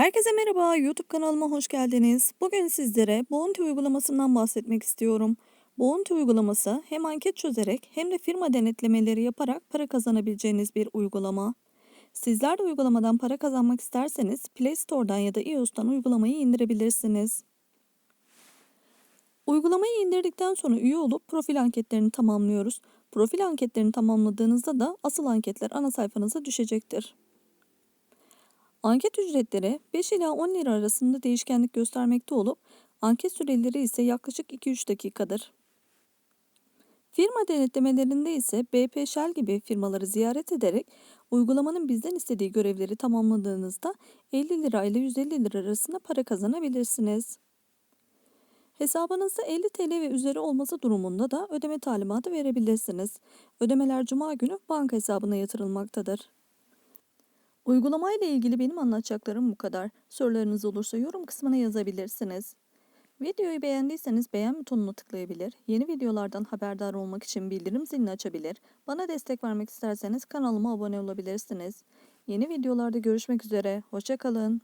Herkese merhaba, YouTube kanalıma hoş geldiniz. Bugün sizlere Bounty uygulamasından bahsetmek istiyorum. Bounty uygulaması hem anket çözerek hem de firma denetlemeleri yaparak para kazanabileceğiniz bir uygulama. Sizler de uygulamadan para kazanmak isterseniz Play Store'dan ya da iOS'tan uygulamayı indirebilirsiniz. Uygulamayı indirdikten sonra üye olup profil anketlerini tamamlıyoruz. Profil anketlerini tamamladığınızda da asıl anketler ana sayfanıza düşecektir. Anket ücretleri 5 ila 10 lira arasında değişkenlik göstermekte olup anket süreleri ise yaklaşık 2-3 dakikadır. Firma denetlemelerinde ise BP Shell gibi firmaları ziyaret ederek uygulamanın bizden istediği görevleri tamamladığınızda 50 lira ile 150 lira arasında para kazanabilirsiniz. Hesabınızda 50 TL ve üzeri olması durumunda da ödeme talimatı verebilirsiniz. Ödemeler cuma günü banka hesabına yatırılmaktadır. Uygulama ile ilgili benim anlatacaklarım bu kadar. Sorularınız olursa yorum kısmına yazabilirsiniz. Videoyu beğendiyseniz beğen butonuna tıklayabilir, yeni videolardan haberdar olmak için bildirim zilini açabilir, bana destek vermek isterseniz kanalıma abone olabilirsiniz. Yeni videolarda görüşmek üzere, hoşçakalın.